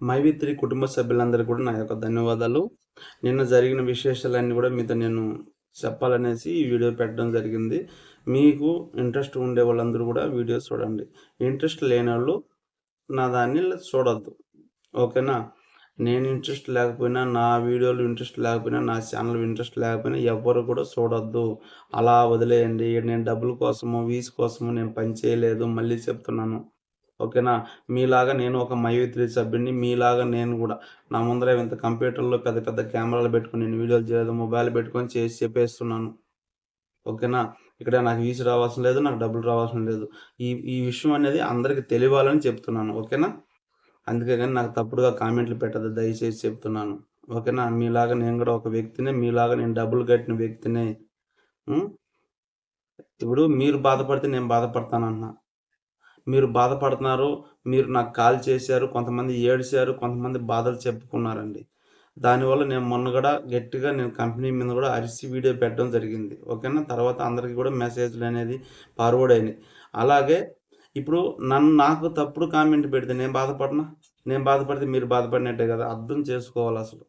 మైవిత్రి కుటుంబ సభ్యులందరికీ కూడా నా యొక్క ధన్యవాదాలు. నిన్న జరిగిన విశేషాలన్నీ కూడా మీతో నేను చెప్పాలనేసి ఈ వీడియో పెట్టడం జరిగింది. మీకు ఇంట్రెస్ట్ ఉండే వాళ్ళందరూ కూడా వీడియో చూడండి. ఇంట్రెస్ట్ లేని వాళ్ళు నా దాన్ని చూడొద్దు. ఓకేనా? నేను ఇంట్రెస్ట్ లేకపోయినా నా వీడియోలు ఇంట్రెస్ట్ లేకపోయినా నా ఛానల్ ఇంట్రెస్ట్ లేకపోయినా ఎవరు కూడా చూడొద్దు. అలా వదిలేయండి. నేను డబ్బుల కోసము వీస్ కోసము నేను పని చేయలేదు. మళ్ళీ చెప్తున్నాను. ఓకేనా? మీలాగా నేను ఒక మైవిత్రి సభ్యుడిని మీలాగా నేను కూడా. నా ముందర ఇంత కంప్యూటర్లో పెద్ద పెద్ద కెమెరాలు పెట్టుకుని నేను వీడియోలు చేయలేదు మొబైల్ పెట్టుకొని చేసి చెప్పేస్తున్నాను. ఓకేనా? ఇక్కడ నాకు వీసి రావాల్సిన లేదు నాకు డబ్బులు రావాల్సిన లేదు. ఈ ఈ విషయం అనేది అందరికీ తెలియాలని చెప్తున్నాను ఓకేనా? అందుకే కానీ నాకు తప్పుడుగా కామెంట్లు పెట్టదు దయచేసి చెప్తున్నాను. ఓకేనా? మీలాగా నేను కూడా ఒక వ్యక్తినే మీలాగా నేను డబ్బులు కట్టిన వ్యక్తినే ఇప్పుడు మీరు బాధపడితే నేను బాధపడతానన్నా. మీరు బాధపడుతున్నారు మీరు నాకు కాల్ చేశారు కొంతమంది ఏడిశారు కొంతమంది బాధలు చెప్పుకున్నారండి. దానివల్ల నేను మొన్న కూడా గట్టిగా నేను కంపెనీ మీద కూడా అరిసి వీడియో పెట్టడం జరిగింది. ఓకేనా? తర్వాత అందరికీ కూడా మెసేజ్లు అనేది ఫార్వర్డ్ అయినాయి. అలాగే ఇప్పుడు నన్ను నాకు తప్పుడు కామెంట్ పెడితే నేను బాధపడినా? నేను బాధపడితే మీరు బాధపడినట్టే కదా? అర్థం చేసుకోవాలి అసలు.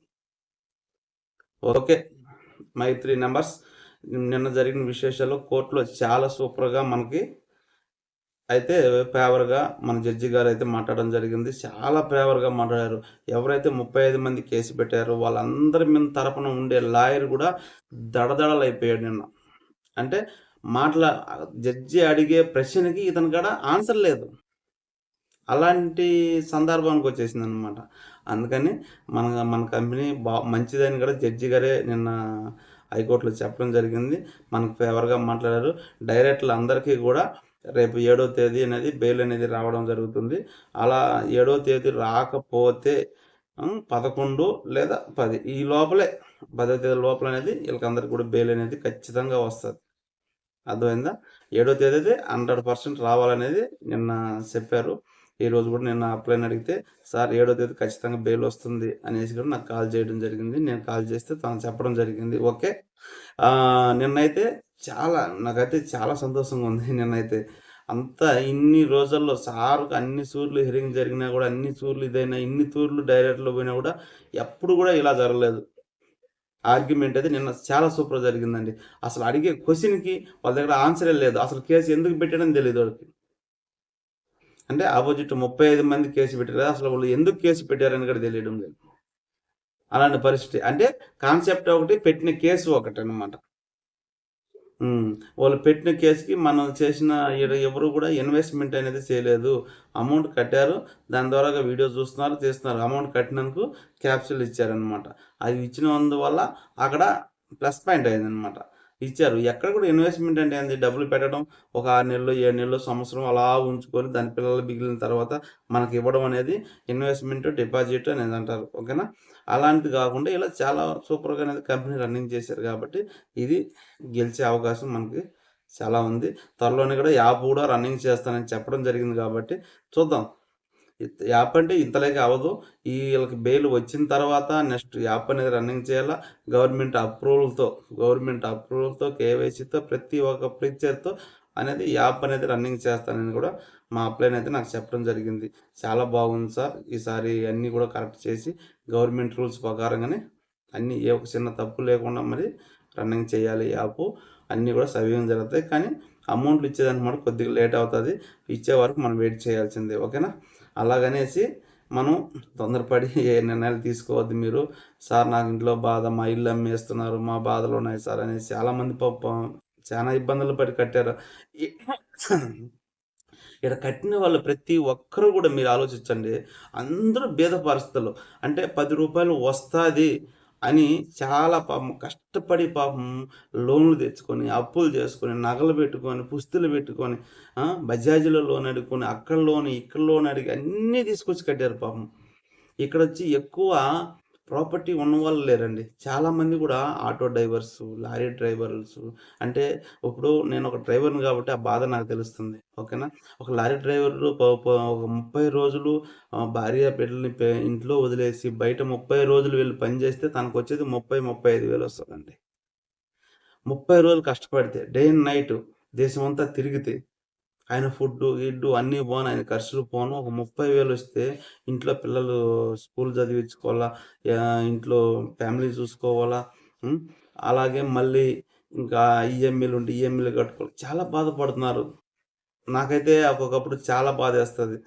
ఓకే. మై త్రీ నెంబర్స్ నిన్న జరిగిన విశేషాలు కోర్టులో చాలా సూపర్గా మనకి అయితే ఫేవర్గా మన జడ్జి గారు అయితే మాట్లాడడం జరిగింది. చాలా ఫేవర్గా మాట్లాడారు. ఎవరైతే ముప్పై ఐదు మంది కేసు పెట్టారో వాళ్ళందరి మీద తరపున ఉండే లాయర్ కూడా దడదడలు నిన్న. అంటే మాట్లా జడ్జి అడిగే ప్రశ్నకి ఇతని కాడ ఆన్సర్ లేదు. అలాంటి సందర్భానికి వచ్చేసింది అనమాట అందుకని మన మన కంపెనీ బా మంచిదని కూడా జడ్జి గారే నిన్న హైకోర్టులో చెప్పడం జరిగింది. మనకు ఫేవర్గా మాట్లాడారు. డైరెక్టర్లు అందరికీ కూడా రేపు ఏడో తేదీ అనేది బెయిల్ అనేది రావడం జరుగుతుంది. అలా ఏడో తేదీ రాకపోతే పదకొండు లేదా పది. ఈ లోపలే పదో తేదీ లోపల అనేది వీళ్ళకందరికి కూడా బెయిల్ అనేది ఖచ్చితంగా వస్తుంది. అర్థమైందా? ఏడో తేదీ హండ్రెడ్ పర్సెంట్ రావాలనేది నిన్న చెప్పారు. ఈ రోజు కూడా నేను అప్లైన్ అడిగితే సార్ ఏడో తేదీ ఖచ్చితంగా బెయిల్ వస్తుంది అనేసి కూడా నాకు కాల్ చేయడం జరిగింది. నేను కాల్ చేస్తే తను చెప్పడం జరిగింది. ఓకే. నిన్నైతే చాలా నాకైతే చాలా సంతోషంగా ఉంది నిన్నైతే. అంత ఇన్ని రోజుల్లో సార్కు అన్ని సూర్లు హెరింగ్ జరిగినా కూడా అన్ని సూర్లు ఇదైనా ఇన్ని తూర్లు డైరెక్ట్లో పోయినా కూడా ఎప్పుడు కూడా ఇలా జరగలేదు. ఆర్గ్యుమెంట్ అయితే నిన్న చాలా సూపర్ జరిగిందండి. అసలు అడిగే క్వశ్చన్కి వాళ్ళ దగ్గర ఆన్సరే లేదు. అసలు కేసు ఎందుకు పెట్టాడని తెలియదు వాళ్ళకి. అంటే ఆపోజిట్ ముప్పై ఐదు మంది కేసు పెట్టారు అసలు వాళ్ళు ఎందుకు కేసు పెట్టారని కూడా తెలియడం లేదు. అలాంటి పరిస్థితి. అంటే కాన్సెప్ట్ ఒకటి పెట్టిన కేసు ఒకటి అనమాట వాళ్ళు పెట్టిన కేసుకి మనం చేసిన ఈడ ఎవరు కూడా ఇన్వెస్ట్మెంట్ అనేది చేయలేదు. అమౌంట్ కట్టారు దాని ద్వారా వీడియో చూస్తున్నారు తీస్తున్నారు. అమౌంట్ కట్టినందుకు క్యాప్సూల్ ఇచ్చారనమాట అది ఇచ్చినందువల్ల అక్కడ ప్లస్ పాయింట్ అయిందనమాట ఇచ్చారు. ఎక్కడ కూడా ఇన్వెస్ట్మెంట్ అంటే ఏంది? డబ్బులు పెట్టడం ఒక ఆరు నెలలు ఏడు నెలలు సంవత్సరం అలా ఉంచుకొని దాని పిల్లలు మిగిలిన తర్వాత మనకి ఇవ్వడం అనేది ఇన్వెస్ట్మెంట్ డిపాజిట్ అనేది అంటారు. ఓకేనా? అలాంటిది కాకుండా ఇలా చాలా సూపర్గా అనేది కంపెనీ రన్నింగ్ చేశారు కాబట్టి ఇది గెలిచే అవకాశం మనకి చాలా ఉంది. త్వరలోనే కూడా యాప్ కూడా రన్నింగ్ చేస్తానని చెప్పడం జరిగింది కాబట్టి చూద్దాం. యాప్ అంటే ఇంతలోకి అవ్వదు. ఈ వీళ్ళకి బెయిల్ వచ్చిన తర్వాత నెక్స్ట్ యాప్ అనేది రన్నింగ్ చేయాలా? గవర్నమెంట్ అప్రూవల్తో గవర్నమెంట్ అప్రూవల్తో కేవైసీతో ప్రతి ఒక్క ఫీచర్తో అనేది యాప్ అనేది రన్నింగ్ చేస్తానని కూడా మా అప్లైన్ అయితే నాకు చెప్పడం జరిగింది. చాలా బాగుంది సార్. ఈసారి అన్నీ కూడా కరెక్ట్ చేసి గవర్నమెంట్ రూల్స్ ప్రకారంగానే అన్నీ ఏ ఒక చిన్న తప్పు లేకుండా మరి రన్నింగ్ చేయాలి యాప్. అన్నీ కూడా సవ్యంగా జరుగుతాయి. కానీ అమౌంట్లు ఇచ్చేదానికి మాట కొద్దిగా లేట్ అవుతుంది. ఇచ్చే వరకు మనం వెయిట్ చేయాల్సిందే. ఓకేనా? అలాగనేసి మనం తొందరపడి ఏ నిర్ణయాలు తీసుకోవద్దు మీరు. సార్ నాకు ఇంట్లో బాధ మా ఇల్లు అమ్మేస్తున్నారు మా బాధలు ఉన్నాయి సార్ అనేసి చాలామంది పాపం చాలా ఇబ్బందులు పడి కట్టారు. ఇక్కడ కట్టిన వాళ్ళు ప్రతి ఒక్కరు కూడా మీరు ఆలోచించండి. అందరూ భేద పరిస్థితులు అంటే పది రూపాయలు వస్తుంది. అని చాలా పాపం కష్టపడి పాపం లోన్లు తెచ్చుకొని అప్పులు చేసుకొని నగలు పెట్టుకొని పుస్తులు పెట్టుకొని ఆ, బజాజీలో లోన్ అడుగుకొని అక్కడ లోన్ ఇక్కడ లోన్ అడిగి అన్నీ తీసుకొచ్చి కట్టారు పాపం. ఇక్కడ వచ్చి ఎక్కువ ప్రాపర్టీ ఉన్న వాళ్ళు లేరండి చాలామంది కూడా ఆటో డ్రైవర్స్ లారీ డ్రైవర్స్ అంటే ఇప్పుడు నేను ఒక డ్రైవర్ని కాబట్టి ఆ బాధ నాకు తెలుస్తుంది. ఓకేనా? ఒక లారీ డ్రైవర్లు ఒక ముప్పై రోజులు భార్య బిడ్డల్ని ఇంట్లో వదిలేసి బయట ముప్పై రోజులు వెళ్ళి పని చేస్తే తనకు వచ్చేది ముప్పై ముప్పై ఐదు వేలు వస్తుందండి. ముప్పై రోజులు కష్టపడితే డే అండ్ నైట్ దేశం అంతా తిరిగితే ఆయన ఫుడ్డు, గిడ్డు అన్నీ పోను. ఆయన ఖర్చులు పోను. ఒక 30,000 వస్తే ఇంట్లో పిల్లలు స్కూల్ చదివించుకోవాలా, ఇంట్లో ఫ్యామిలీ చూసుకోవాలా. అలాగే మళ్ళీ ఇంకా ఈఎంఐలు ఉంటే ఈఎంఐలు కట్టుకోవాలి. చాలా బాధపడుతున్నారు. నాకైతే ఒక్కొక్కప్పుడు చాలా బాధ వేస్తుంది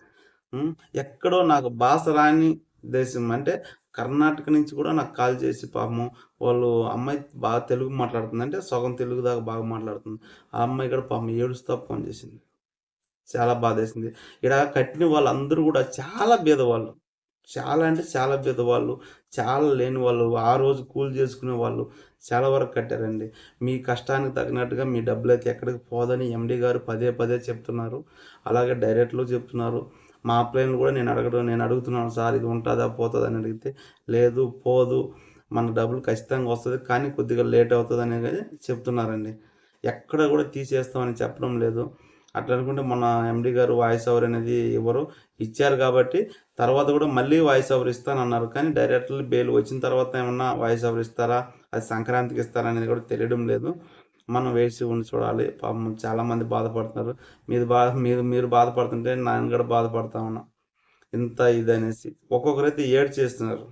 ఎక్కడో నాకు భాష రాని దేశం అంటే కర్ణాటక నుంచి కూడా నాకు కాల్ చేసి పాపము వాళ్ళు అమ్మాయి బాగా తెలుగు మాట్లాడుతుంది. అంటే సగం తెలుగు దాకా బాగా మాట్లాడుతుంది. ఆ అమ్మాయి కూడా పాపం ఏడుస్తా ఫోన్ చేసింది. చాలా బాధేసింది. ఇక్కడ కట్టిన వాళ్ళందరూ కూడా చాలా బీదవాళ్ళు. చాలా అంటే చాలా బీదవాళ్ళు. చాలా లేని వాళ్ళు. ఆ రోజు కూలి చేసుకునే వాళ్ళు చాలా వరకు కట్టారండి. మీ కష్టానికి తగినట్టుగా మీ డబ్బులైతే ఎక్కడికి పోదని ఎండీ గారు పదే పదే చెప్తున్నారు. అలాగే డైరెక్ట్‌లో చెప్తున్నారు. మా అప్లైన్‌లు కూడా నేను అడగడం నేను అడుగుతున్నాను సార్ ఇది ఉంటుందా పోతదా? అని అడిగితే లేదు పోదు. మన డబ్బులు ఖచ్చితంగా వస్తుంది కానీ కొద్దిగా లేట్ అవుతదని చెప్తున్నారండి. ఎక్కడ కూడా తీసేస్తామని చెప్పడం లేదు. అట్లా అనుకుంటే మన ఎండి గారు వాయిస్ ఓవర్ అనేది ఇవ్వరు. ఇచ్చారు కాబట్టి తర్వాత కూడా మళ్ళీ వాయిస్ ఓవర్ ఇస్తానన్నారు. కానీ డైరెక్టర్లు బెయిల్ వచ్చిన తర్వాత ఏమన్నా వాయిస్ ఓవర్ ఇస్తారా? అది సంక్రాంతికి ఇస్తారా? అనేది కూడా తెలియడం లేదు. మనం వేసి ఉండి చూడాలి. పాపం చాలామంది బాధపడుతున్నారు. మీరు బాధ మీరు మీరు బాధపడుతుంటే నేను కూడా బాధపడతా ఉన్నా. ఇంత ఇది అనేసి ఒక్కొక్కరైతే ఏడ్చేస్తున్నారు.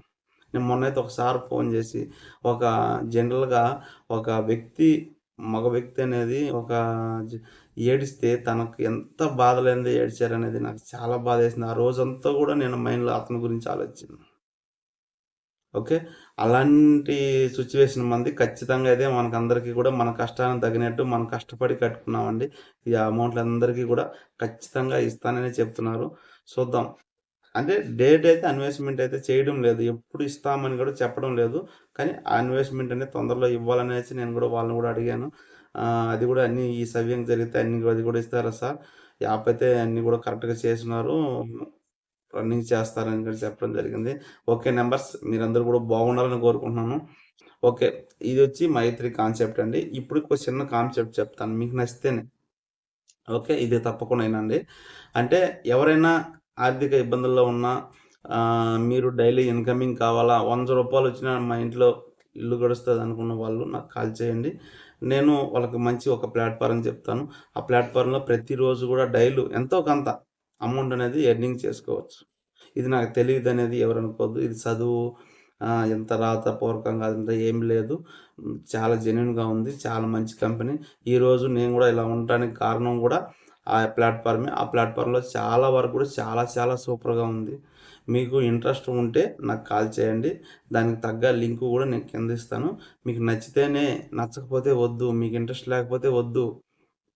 నేను మొన్నైతే ఒకసారి ఫోన్ చేసి ఒక జనరల్‌గా ఒక వ్యక్తి మగ వ్యక్తి అనేది ఒక ఏడిస్తే తనకు ఎంత బాధలేందో ఏడ్చారనేది నాకు చాలా బాధ వేసింది ఆ రోజంతా కూడా నేను మైండ్‌లో అతని గురించి ఆలోచించాను. ఓకే. అలాంటి సిచ్యువేషన్ మంది ఖచ్చితంగా అయితే మనకందరికీ కూడా మన కష్టానికి తగినట్టు మనం కష్టపడి కట్టుకున్నామండి. ఈ అమౌంట్‌లందరికీ కూడా ఖచ్చితంగా ఇస్తాననే చెప్తున్నారు. చూద్దాం. అంటే డేట్ అయితే అన్వేషమెంట్ అయితే చేయడం లేదు. ఎప్పుడు ఇస్తామని కూడా చెప్పడం లేదు. కానీ అన్వేషమెంట్ అనేది తొందరలో ఇవ్వాలనేసి నేను కూడా వాళ్ళని కూడా అడిగాను. అది కూడా అన్ని ఈ సవ్యంగా జరిగితే అన్ని అది కూడా ఇస్తారా సార్? యాప్ అయితే అన్నీ కూడా కరెక్ట్‌గా చేస్తున్నారు రన్నింగ్ చేస్తారని కూడా చెప్పడం జరిగింది. ఓకే నెంబర్స్ మీరందరూ కూడా బాగుండాలని కోరుకుంటున్నాను. ఓకే. ఇది వచ్చి మైత్రి కాన్సెప్ట్ అండి. ఇప్పుడు ఒక చిన్న కాన్సెప్ట్ చెప్తాను. మీకు నచ్చితేనే. ఓకే. ఇది తప్పకుండా ఇనండి. అంటే ఎవరైనా ఆర్థిక ఇబ్బందుల్లో ఉన్నా మీరు డైలీ ఇన్‌కమింగ్ కావాలా? వంద రూపాయలు వచ్చినా మా ఇంట్లో ఇల్లు గడుస్తుంది అనుకున్న వాళ్ళు నాకు కాల్ చేయండి. నేను వాళ్ళకి మంచి ఒక ప్లాట్ఫారం చెప్తాను. ఆ ప్లాట్ఫారంలో ప్రతిరోజు కూడా డైలీ ఎంతో కొంత అమౌంట్ అనేది ఎర్నింగ్ చేసుకోవచ్చు. ఇది నాకు తెలియదు ఎవరు అనుకోవద్దు. ఇది చదువు ఆహ్, ఎంత రాతపూర్వకంగా అదంతా ఏం లేదు. చాలా జెన్యున్గా ఉంది. చాలా మంచి కంపెనీ. ఈరోజు నేను కూడా ఇలా ఉండటానికి కారణం కూడా ఆ ప్లాట్‌ఫార్మే. ఆ ప్లాట్‌ఫార్మ్‌లో చాలా వరకు కూడా చాలా చాలా సూపర్‌గా ఉంది. మీకు ఇంట్రెస్ట్ ఉంటే నాకు కాల్ చేయండి. దానికి తగ్గ లింక్ కూడా నేను కింద ఇస్తాను. మీకు నచ్చితేనే నచ్చకపోతే వద్దు. మీకు ఇంట్రెస్ట్ లేకపోతే వద్దు.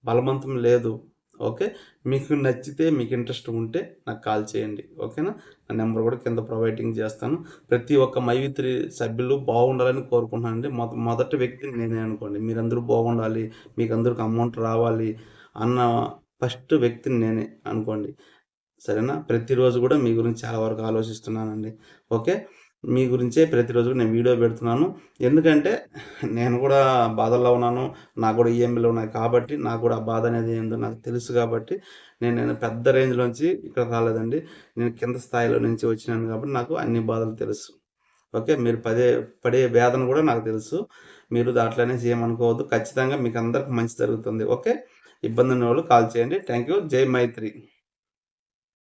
బలవంతం లేదు. ఓకే. మీకు నచ్చితే మీకు ఇంట్రెస్ట్ ఉంటే నాకు కాల్ చేయండి. ఓకేనా? నా నెంబర్ కూడా కింద ప్రొవైడింగ్ చేస్తాను. ప్రతి ఒక్క మైత్రి సభ్యులు బాగుండాలని కోరుకుంటున్నాను అండి మొదటి వ్యక్తిని నేనే అనుకోండి. మీరందరూ బాగుండాలి. మీకు అందరికి అమౌంట్ రావాలి అన్న ఫస్ట్ వ్యక్తిని నేనే అనుకోండి. సరేనా? ప్రతిరోజు కూడా మీ గురించి చాలా వరకు ఆలోచిస్తున్నానండి. ఓకే. మీ గురించే ప్రతిరోజు నేను వీడియో పెడుతున్నాను. ఎందుకంటే నేను కూడా బాధల్లో ఉన్నాను. నాకు కూడా ఈఎంఐలు ఉన్నాయి కాబట్టి నాకు కూడా ఆ బాధ అనేది ఏందో నాకు తెలుసు కాబట్టి నేను నేను పెద్ద రేంజ్‌లోంచి ఇక్కడ రాలేదండి. నేను కింద స్థాయిలో నుంచి వచ్చినాను కాబట్టి నాకు అన్ని బాధలు తెలుసు. ఓకే. మీరు పదే పడే వేదన కూడా నాకు తెలుసు. మీరు దాంట్లో చేయమనుకోవద్దు ఏమనుకోవద్దు. ఖచ్చితంగా మీకు అందరికి మంచి జరుగుతుంది. ఓకే. ఇబ్బంది ఉన్న వాళ్ళు కాల్ చేయండి. Thank you. జై మైత్రి.